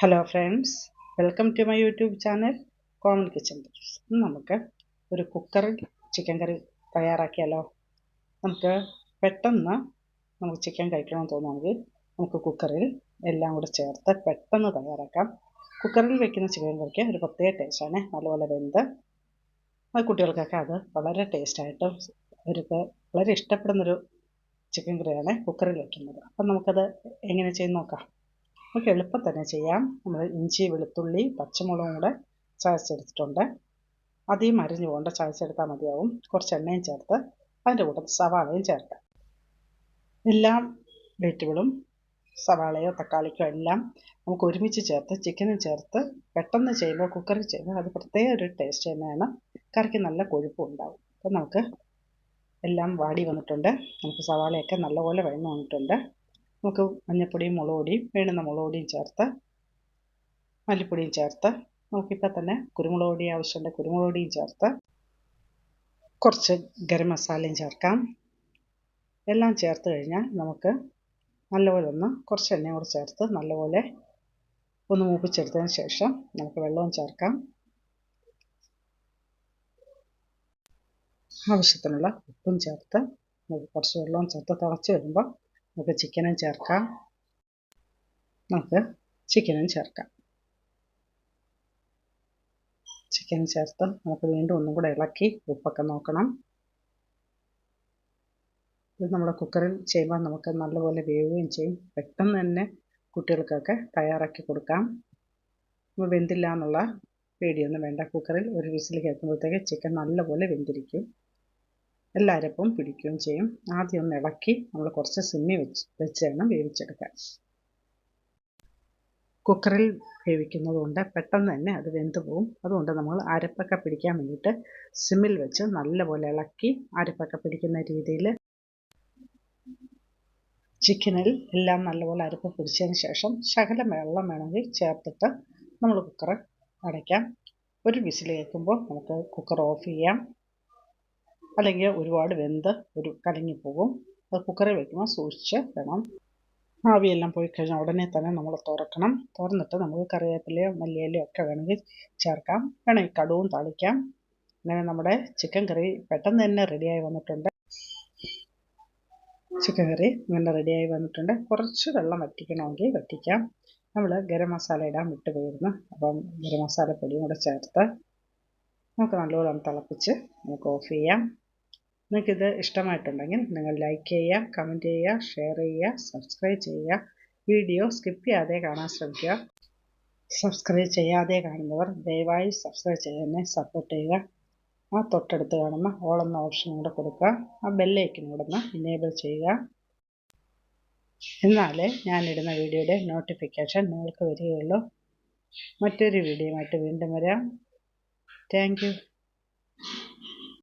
Hello friends welcome to my YouTube channel common kitchen നമുക്ക് ഒരു കുക്കറിൽ ചിക്കൻ കറി തയ്യാറാക്കിയാലോ? നമുക്ക് പെട്ടെന്ന് നമുക്ക് ചിക്കൻ കഴിക്കണമെന്ന് തോന്നുകയാണെങ്കിൽ നമുക്ക് കുക്കറിൽ എല്ലാം കൂടെ ചേർത്ത് പെട്ടെന്ന് തയ്യാറാക്കാം. കുക്കറിൽ വെക്കുന്ന ചിക്കൻ കറിക്ക് ഒരു പ്രത്യേക ടേസ്റ്റാണ് നല്ലപോലെ വെന്ത് അത് കുട്ടികൾക്കൊക്കെ അത് വളരെ ടേസ്റ്റായിട്ട് അവർക്ക് വളരെ ഇഷ്ടപ്പെടുന്നൊരു ചിക്കൻ കറിയാണ് കുക്കറിൽ വെക്കുന്നത്. അപ്പം നമുക്കത് എങ്ങനെ ചെയ്ത് നോക്കാം. നമുക്ക് എളുപ്പം തന്നെ ചെയ്യാം. നമ്മൾ ഇഞ്ചി വെളുത്തുള്ളി പച്ചമുളകും കൂടെ ചതച്ചെടുത്തിട്ടുണ്ട്. അധികം അരിഞ്ഞു പോകേണ്ട ചതച്ചെടുത്താൽ മതിയാവും. കുറച്ച് എണ്ണയും ചേർത്ത് അതിന്റെ കൂടെ സവാളയും ചേർത്ത് എല്ലാ വെജിറ്റബിളും സവാളയോ തക്കാളിക്കോ എല്ലാം നമുക്ക് ഒരുമിച്ച് ചേർത്ത് ചിക്കനും ചേർത്ത് പെട്ടെന്ന് ചെയ്യുമ്പോൾ കുക്കറിൽ ചെയ്യുമ്പോൾ അത് പ്രത്യേക ഒരു ടേസ്റ്റ് തന്നെയാണ്. കറിക്ക് നല്ല കൊഴുപ്പും ഉണ്ടാവും. അപ്പം നമുക്ക് എല്ലാം വാടി വന്നിട്ടുണ്ട്. നമുക്ക് സവാളയൊക്കെ നല്ലപോലെ വഴന്നു വന്നിട്ടുണ്ട്. നമുക്ക് മഞ്ഞൾപ്പൊടിയും മുളക് പൊടിയും വേണ്ടുന്ന മുളക് പൊടിയും ചേർത്ത് മല്ലിപ്പൊടിയും ചേർത്ത് നമുക്കിപ്പോൾ തന്നെ കുരുമുളക് പൊടി ആവശ്യമുണ്ട് കുരുമുളക് പൊടിയും ചേർത്ത് കുറച്ച് ഗരം മസാലയും ചേർക്കാം. എല്ലാം ചേർത്ത് കഴിഞ്ഞാൽ നമുക്ക് നല്ലപോലെ ഒന്ന് കുറച്ച് എണ്ണയും കൂടെ ചേർത്ത് നല്ലപോലെ ഒന്ന് മൂപ്പിച്ചെടുത്തതിന് ശേഷം നമുക്ക് വെള്ളവും ചേർക്കാം. ആവശ്യത്തിനുള്ള ഉപ്പും ചേർത്ത് കുറച്ച് വെള്ളവും ചേർത്ത് തിളച്ച് വരുമ്പോൾ നമുക്ക് ചിക്കനും ചേർക്കാം. നമുക്ക് ചിക്കനും ചേർക്കാം. ചിക്കൻ ചേർത്ത് നമുക്ക് വീണ്ടും ഒന്നും കൂടെ ഇളക്കി ഉപ്പൊക്കെ നോക്കണം. ഇത് നമ്മുടെ കുക്കറിൽ ചെയ്യുമ്പോൾ നമുക്ക് നല്ലപോലെ വേവുകയും ചെയ്യും. പെട്ടെന്ന് തന്നെ കുട്ടികൾക്കൊക്കെ തയ്യാറാക്കി കൊടുക്കാം. വെന്തില്ല എന്നുള്ള പേടിയൊന്നും വേണ്ട. കുക്കറിൽ ഒരു വിസിൽ കേൾക്കുമ്പോഴത്തേക്ക് ചിക്കൻ നല്ലപോലെ വെന്തിരിക്കും. എല്ലാ അരപ്പും പിടിക്കുകയും ചെയ്യും. ആദ്യം ഒന്ന് ഇളക്കി നമ്മൾ കുറച്ച് സിമ്മി വെച്ച് വെച്ച് വേണം വേവിച്ചെടുക്കാൻ. കുക്കറിൽ വേവിക്കുന്നത് കൊണ്ട് പെട്ടെന്ന് തന്നെ അത് വെന്ത് പോകും അതുകൊണ്ട് നമ്മൾ അരപ്പൊക്കെ പിടിക്കാൻ വേണ്ടിയിട്ട് സിമ്മിൽ വെച്ച് നല്ലപോലെ ഇളക്കി അരപ്പൊക്കെ പിടിക്കുന്ന രീതിയിൽ ചിക്കനിൽ എല്ലാം നല്ലപോലെ അരപ്പ് പിടിച്ചതിന് ശേഷം ശകലം വെള്ളം വേണമെങ്കിൽ ചേർത്തിട്ട് നമ്മൾ കുക്കർ അടയ്ക്കാം. ഒരു വിസിൽ കേൾക്കുമ്പോൾ നമുക്ക് കുക്കർ ഓഫ് ചെയ്യാം. അല്ലെങ്കിൽ ഒരുപാട് വെന്ത് ഒരു കലങ്ങിപ്പോകും. അത് കുക്കറിൽ വെക്കുമ്പോൾ സൂക്ഷിച്ച് വേണം ആവിയെല്ലാം പോയി കഴിഞ്ഞാൽ ഉടനെ തന്നെ നമ്മൾ തുറക്കണം. തുറന്നിട്ട് നമുക്ക് കറിവേപ്പിലയോ മല്ലിയിലയോ ഒക്കെ വേണമെങ്കിൽ ചേർക്കാം. വേണമെങ്കിൽ കടുവും തളിക്കാം. അങ്ങനെ നമ്മുടെ ചിക്കൻ കറി പെട്ടെന്ന് തന്നെ റെഡിയായി വന്നിട്ടുണ്ട്. ചിക്കൻ കറി ഇങ്ങനെ റെഡിയായി വന്നിട്ടുണ്ട്. കുറച്ച് വെള്ളം വറ്റിക്കണമെങ്കിൽ വറ്റിക്കാം. നമ്മൾ ഗരം മസാല ഇടാൻ വിട്ടു പോയിരുന്നു അപ്പം ഗരം മസാല പൊടിയും കൂടെ ചേർത്ത് നമുക്ക് നല്ലോണം തിളപ്പിച്ച് നമുക്ക് ഓഫ് ചെയ്യാം. നിങ്ങൾക്കിത് ഇഷ്ടമായിട്ടുണ്ടെങ്കിൽ നിങ്ങൾ ലൈക്ക് ചെയ്യുക കമന്റ് ചെയ്യുക ഷെയർ ചെയ്യുക സബ്സ്ക്രൈബ് ചെയ്യുക. വീഡിയോ സ്കിപ്പ് ചെയ്യാതെ കാണാൻ ശ്രമിക്കുക. സബ്സ്ക്രൈബ് ചെയ്യാതെ കാണുന്നവർ ദയവായി സബ്സ്ക്രൈബ് ചെയ്യാനെ സപ്പോർട്ട് ചെയ്യുക. ആ തൊട്ടടുത്ത് കാണുന്ന ഓൾ എന്ന ഓപ്ഷൻ കൂടെ കൊടുക്കുക. ആ ബെല്ലൈക്കൻ കൂടെ ഇനേബിൾ ചെയ്യുക. എന്നാലേ ഞാനിടുന്ന വീഡിയോയുടെ നോട്ടിഫിക്കേഷൻ നിങ്ങൾക്ക് വരികയുള്ളൂ. മറ്റൊരു വീഡിയോ വീഡിയോയുമായിട്ട് വീണ്ടും വരാം. താങ്ക്